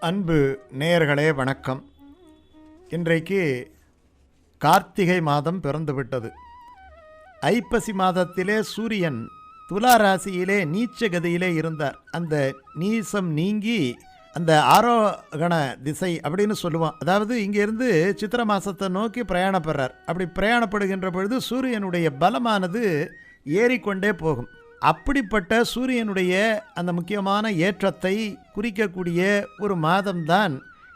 அன்பு நேயர்களே வணக்கம். இன்றைக்கு கார்த்திகை மாதம் பிறந்துவிட்டது. ஐப்பசி மாதத்திலே சூரியன் துலா ராசியிலே நீச்ச கதியிலே இருந்தார். அந்த நீசம் நீங்கி அந்த ஆரோகண திசை அப்படின்னு சொல்லுவோம். அதாவது இங்கேருந்து சித்திர மாசத்தை நோக்கி பிரயாணப்படுறார். அப்படி பிரயாணப்படுகின்ற பொழுது சூரியனுடைய பலமானது ஏறிக்கொண்டே போகும். அப்படிப்பட்ட சூரியனுடைய அந்த முக்கியமான ஏற்றத்தை குறிக்கக்கூடிய ஒரு மாதம்தான்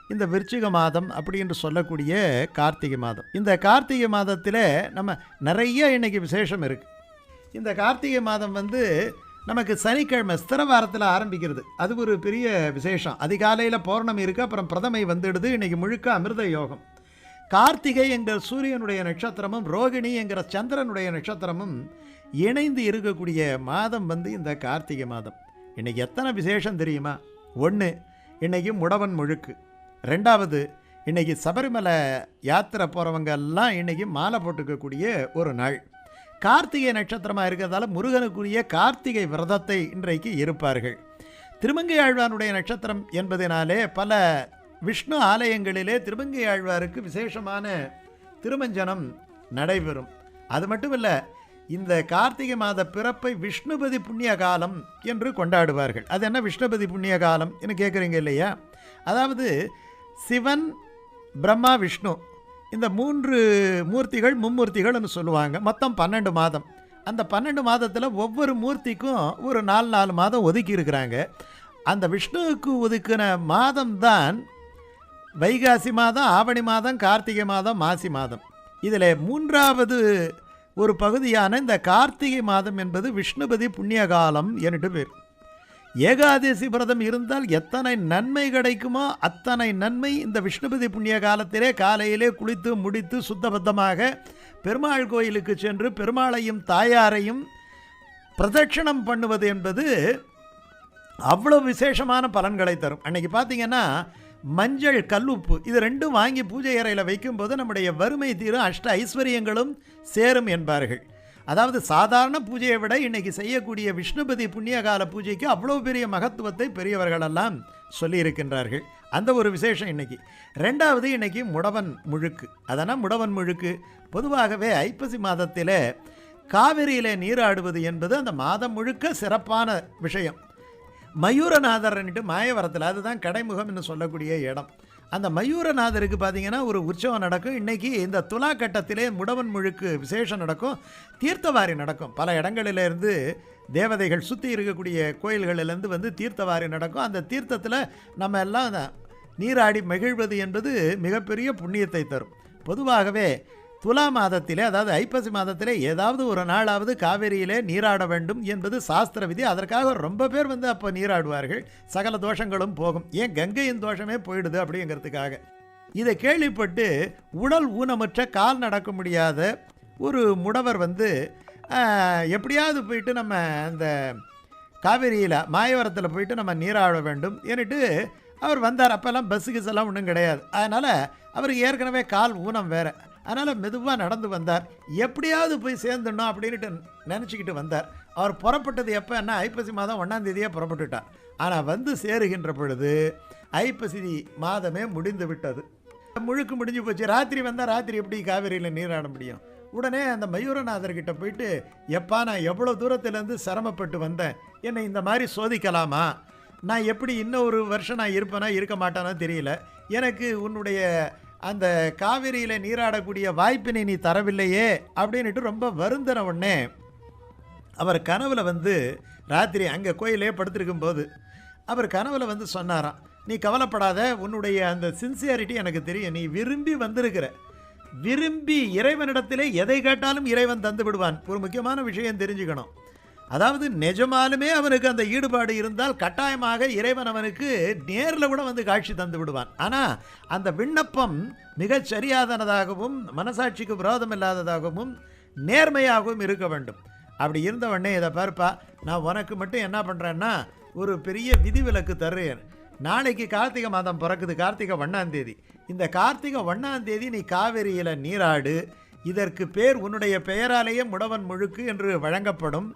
இந்த விருச்சிக மாதம் அப்படி என்று சொல்லக்கூடிய கார்த்திகை மாதம். இந்த கார்த்திகை மாதத்தில் நம்ம நிறைய இன்றைக்கி விசேஷம் இருக்குது இந்த கார்த்திகை மாதம் வந்து நமக்கு சனிக்கிழமை ஸ்திர வாரத்தில் ஆரம்பிக்கிறது. அது ஒரு பெரிய விசேஷம். அதிகாலையில் பௌர்ணமி இருக்குது அப்புறம் பிரதமை வந்துடுது இன்றைக்கி முழுக்க அமிர்த யோகம். கார்த்திகை என்கிற சூரியனுடைய நட்சத்திரமும் ரோகிணி என்கிற சந்திரனுடைய நட்சத்திரமும் இணைந்து இருக்கக்கூடிய மாதம் வந்து இந்த கார்த்திகை மாதம். இன்றைக்கி எத்தனை விசேஷம் தெரியுமா? ஒன்று இன்னைக்கு முடவன் முழுக்கு. ரெண்டாவது இன்றைக்கி சபரிமலை யாத்திரை போகிறவங்க எல்லாம் இன்னைக்கு மாலை போட்டுக்கக்கூடிய ஒரு நாள். கார்த்திகை நட்சத்திரமாக இருக்கிறதால முருகனுக்குரிய கார்த்திகை விரதத்தை இன்றைக்கு இருப்பார்கள். திருமங்கை ஆழ்வானுடைய நட்சத்திரம் என்பதனாலே பல விஷ்ணு ஆலயங்களிலே திருமங்கை ஆழ்வாருக்கு விசேஷமான திருமஞ்சனம் நடைபெறும். அது மட்டும் இல்லை இந்த கார்த்திகை மாத பிறப்பை விஷ்ணுபதி புண்ணிய காலம் என்று கொண்டாடுவார்கள். அது என்ன விஷ்ணுபதி புண்ணிய காலம் என்று கேட்குறீங்க இல்லையா? அதாவது சிவன் பிரம்மா விஷ்ணு இந்த மூன்று மூர்த்திகள் மும்மூர்த்திகள்னு சொல்லுவாங்க. மொத்தம் பன்னெண்டு மாதம். அந்த பன்னெண்டு மாதத்தில் ஒவ்வொரு மூர்த்திக்கும் ஒரு நாலு நாலு மாதம் ஒதுக்கி இருக்கிறாங்க. அந்த விஷ்ணுவுக்கு ஒதுக்கின மாதம்தான் வைகாசி மாதம் ஆவணி மாதம் கார்த்திகை மாதம் மாசி மாதம். இதில் மூன்றாவது ஒரு பகுதியான இந்த கார்த்திகை மாதம் என்பது விஷ்ணுபதி புண்ணிய காலம் என்னட்டு பேர். ஏகாதசி விரதம் இருந்தால் எத்தனை நன்மை கிடைக்குமோ அத்தனை நன்மை இந்த விஷ்ணுபதி புண்ணிய காலத்திலே காலையிலே குளித்து முடித்து சுத்தபத்தமாக பெருமாள் கோயிலுக்கு சென்று பெருமாளையும் தாயாரையும் பிரதட்சணம் பண்ணுவது என்பது அவ்வளோ விசேஷமான பலன்களை தரும். அன்னைக்கு பார்த்தீங்கன்னா மஞ்சள் கல்லுப்பு இது ரெண்டும் வாங்கி பூஜை அறையில் வைக்கும்போது நம்முடைய வறுமை தீரும் அஷ்ட ஐஸ்வர்யங்களும் சேரும் என்பார்கள். அதாவது சாதாரண பூஜையை விட இன்னைக்கு செய்யக்கூடிய விஷ்ணுபதி புண்ணியகால பூஜைக்கு அவ்வளோ பெரிய மகத்துவத்தை பெரியவர்களெல்லாம் சொல்லியிருக்கின்றார்கள் அந்த ஒரு விசேஷம் இன்னைக்கு. ரெண்டாவது இன்னைக்கு முடவன் முழுக்கு. அதனால் முடவன் முழுக்கு? பொதுவாகவே ஐப்பசி மாதத்தில் காவிரியில் நீராடுவது என்பது அந்த மாதம் முழுக்க சிறப்பான விஷயம். மயூரநாதர்ன்ட்டு மாயவரத்தில் அதுதான் கடைமுகம்னு சொல்லக்கூடிய இடம். அந்த மயூரநாதருக்கு பார்த்தீங்கன்னா ஒரு உற்சவம் நடக்கும். இன்றைக்கி இந்த துலா கட்டத்திலே முடவன் முழுக்கு விசேஷம் நடக்கும். தீர்த்தவாரி நடக்கும். பல இடங்களிலிருந்து தேவதைகள் சுற்றி இருக்கக்கூடிய கோயில்களிலேருந்து வந்து தீர்த்தவாரி நடக்கும். அந்த தீர்த்தத்தில் நம்ம எல்லாம் நீராடி மகிழ்வது என்பது மிகப்பெரிய புண்ணியத்தை தரும். பொதுவாகவே துலா மாதத்திலே அதாவது ஐப்பசி மாதத்திலே ஏதாவது ஒரு நாளாவது காவேரியிலே நீராட வேண்டும் என்பது சாஸ்திர விதி. அதற்காக ரொம்ப பேர் வந்து அப்போ நீராடுவார்கள். சகல தோஷங்களும் போகும். ஏன் கங்கையின் தோஷமே போயிடுது அப்படிங்கிறதுக்காக. இதை கேள்விப்பட்டு உடல் ஊனமற்ற கால் நடக்க முடியாத ஒரு முடவர் வந்து எப்படியாவது போயிட்டு நம்ம அந்த காவேரியில் மாயவரத்தில் போயிட்டு நம்ம நீராட வேண்டும் ஏன்னுட்டு அவர் வந்தார். அப்போல்லாம் பஸ்ஸு கிஸ் எல்லாம் ஒன்றும் கிடையாது. அதனால் அவருக்கு ஏற்கனவே கால் ஊனம் வேறு. அதனால் மெதுவாக நடந்து வந்தார். எப்படியாவது போய் சேர்ந்துடணும் அப்படின்ட்டு நினச்சிக்கிட்டு வந்தார். அவர் புறப்பட்டது எப்போன்னா ஐப்பசி மாதம் ஒன்றாந்தேதியாக புறப்பட்டுட்டார். ஆனால் வந்து சேருகின்ற பொழுது ஐப்பசி மாதமே முடிந்து விட்டது. முழுக்கு முடிஞ்சு போச்சு. ராத்திரி வந்தால் ராத்திரி எப்படி காவேரியில் நீராட முடியும்? உடனே அந்த மயூரநாதர்கிட்ட போயிட்டு எப்பா நான் எவ்வளோ தூரத்துலேருந்து சிரமப்பட்டு வந்தேன்? என்னை இந்த மாதிரி சோதிக்கலாமா? நான் எப்படி இன்னும் ஒரு வருஷம் நான் இருப்பேனா இருக்க மாட்டேனா தெரியல. எனக்கு உன்னுடைய அந்த காவிரியில் நீராடக்கூடிய வாய்ப்பினை நீ தரவில்லையே அப்படின்னுட்டு ரொம்ப வருந்தின உடனே அவர் கனவில் வந்து ராத்திரி அங்கே கோயிலே படுத்திருக்கும் போது அவர் கனவில் வந்து சொன்னாராம் நீ கவலைப்படாத உன்னுடைய அந்த சின்சியாரிட்டி எனக்கு தெரியும். நீ விரும்பி வந்திருக்கிற. விரும்பி இறைவனிடத்திலே எதை கேட்டாலும் இறைவன் தந்து விடுவான். ஒரு முக்கியமான விஷயம் தெரிஞ்சுக்கணும். அதாவது நிஜமாலுமே அவனுக்கு அந்த ஈடுபாடு இருந்தால் கட்டாயமாக இறைவன் அவனுக்கு நேரில் கூட வந்து காட்சி தந்து விடுவான். ஆனால் அந்த விண்ணப்பம் மிகச் சரியாதனதாகவும் மனசாட்சிக்கு விரோதம் இல்லாததாகவும் நேர்மையாகவும் இருக்க வேண்டும். அப்படி இருந்த உடனே இதை பார்ப்பா நான் உனக்கு மட்டும் என்ன பண்ணுறேன்னா ஒரு பெரிய விதிவிலக்கு தருகிறேன் நாளைக்கு கார்த்திகை மாதம் பிறக்குது கார்த்திகை ஒன்றாந்தேதி இந்த கார்த்திகை ஒன்னாந்தேதி நீ காவேரியில் நீராடு இதற்கு பேர் உன்னுடைய பெயராலேயே முடவன் முழுக்கு என்று வழங்கப்படும்.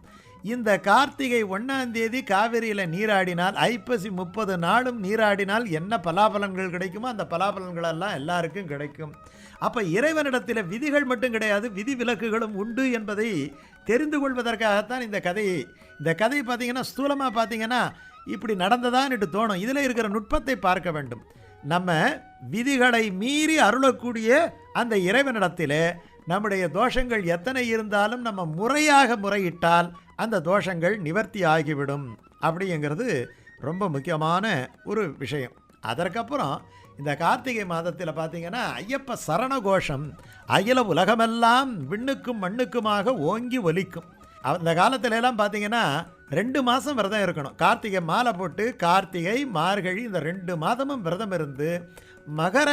இந்த கார்த்திகை ஒன்றாம் தேதி காவிரியில் நீராடினால் ஐப்பசி முப்பது நாளும் நீராடினால் என்ன பலாபலன்கள் கிடைக்குமோ அந்த பலாபலன்களெல்லாம் எல்லாருக்கும் கிடைக்கும். அப்போ இறைவனிடத்தில் விதிகள் மட்டும் கிடையாது விதி விலக்குகளும் உண்டு என்பதை தெரிந்து கொள்வதற்காகத்தான் இந்த கதையை இந்த கதை பார்த்தீங்கன்னா ஸ்தூலமாக பார்த்தீங்கன்னா இப்படி நடந்ததான்ட்டு தோணும். இதில் இருக்கிற நுட்பத்தை பார்க்க வேண்டும். நம்ம விதிகளை மீறி அருளக்கூடிய அந்த இறைவனிடத்தில் நம்முடைய தோஷங்கள் எத்தனை இருந்தாலும் நம்ம முறையாக முறையிட்டால் அந்த தோஷங்கள் நிவர்த்தி ஆகிவிடும் அப்படிங்கிறது ரொம்ப முக்கியமான ஒரு விஷயம். அதற்கப்புறம் இந்த கார்த்திகை மாதத்தில் பார்த்தீங்கன்னா ஐயப்ப சரண கோஷம் அகில உலகமெல்லாம் விண்ணுக்கும் மண்ணுக்குமாக ஓங்கி ஒலிக்கும். அந்த காலத்திலெல்லாம் பார்த்தீங்கன்னா ரெண்டு மாதம் விரதம் இருக்கணும். கார்த்திகை மாலை போட்டு கார்த்திகை மார்கழி இந்த ரெண்டு மாதமும் விரதம் இருந்து மகர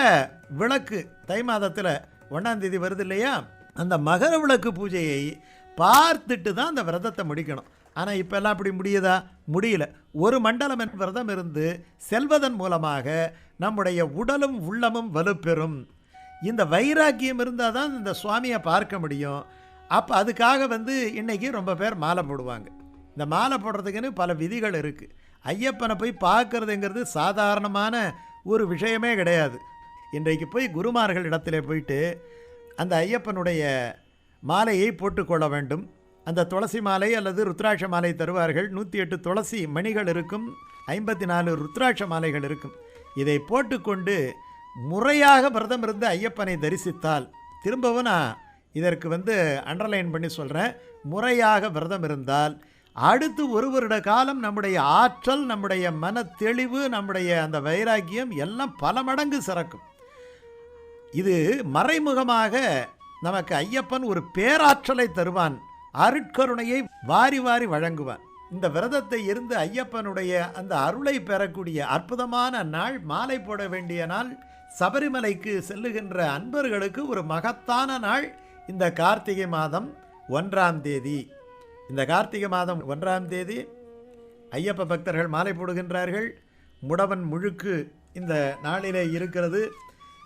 விளக்கு தை மாதத்தில் ஒன்றாந்தேதி வருது இல்லையா? அந்த மகர விளக்கு பூஜையை பார்த்துட்டு தான் அந்த விரதத்தை முடிக்கணும். ஆனால் இப்போ எல்லாம் அப்படி முடியுதா? முடியல. ஒரு மண்டலம் என் விரதம் இருந்து செல்வதன் மூலமாக நம்முடைய உடலும் உள்ளமும் வலுப்பெறும். இந்த வைராக்கியம் இருந்தால் தான் இந்த சுவாமியை பார்க்க முடியும். அப்போ அதுக்காக வந்து இன்றைக்கி ரொம்ப பேர் மாலை போடுவாங்க. இந்த மாலை போடுறதுக்குன்னு பல விதிகள் இருக்குது ஐயப்பனை போய் பார்க்கறதுங்கிறது சாதாரணமான ஒரு விஷயமே கிடையாது. இன்றைக்கு போய் குருமார்கள் இடத்துல போயிட்டு அந்த ஐயப்பனுடைய மாலையை போட்டுக்கொள்ள வேண்டும். அந்த துளசி மாலை அல்லது ருத்ராட்ச மாலை தருவார்கள். நூற்றி எட்டு துளசி மணிகள் இருக்கும். ஐம்பத்தி நாலு ருத்ராட்ச மாலைகள் இருக்கும். இதை போட்டுக்கொண்டு முறையாக விரதம் இருந்து ஐயப்பனை தரிசித்தால் திரும்பவும் நான் இதற்கு வந்து அண்டர்லைன் பண்ணி சொல்கிறேன் முறையாக விரதம் இருந்தால் அடுத்து ஒரு வருட காலம் நம்முடைய ஆற்றல் நம்முடைய மன தெளிவு நம்முடைய அந்த வைராக்கியம் எல்லாம் பல மடங்கு சிறக்கும். இது மறைமுகமாக நமக்கு ஐயப்பன் ஒரு பேராற்றலை தருவான். அருட்கருணையை வாரி வாரி வழங்குவான். இந்த விரதத்தை இருந்து ஐயப்பனுடைய அந்த அருளை பெறக்கூடிய அற்புதமான நாள் மாலை போட வேண்டிய நாள் சபரிமலைக்கு செல்லுகின்ற அன்பர்களுக்கு ஒரு மகத்தான நாள் இந்த கார்த்திகை மாதம் ஒன்றாம் தேதி. இந்த கார்த்திகை மாதம் ஒன்றாம் தேதி ஐயப்ப பக்தர்கள் மாலை போடுகின்றார்கள். முடவன் முழுக்கு இந்த நாளிலே இருக்கிறது.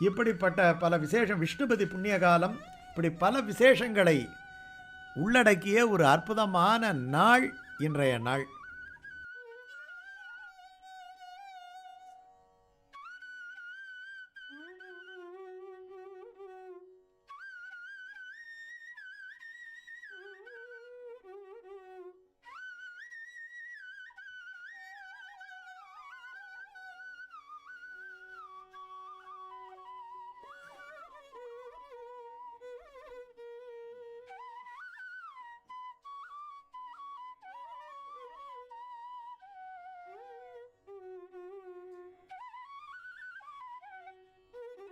இப்படிப்பட்ட பல விசேஷம் விஷ்ணுபதி புண்ணிய காலம் இப்படி பல விசேஷங்களை உள்ளடக்கிய ஒரு அற்புதமான நாள் இன்றைய நாள்.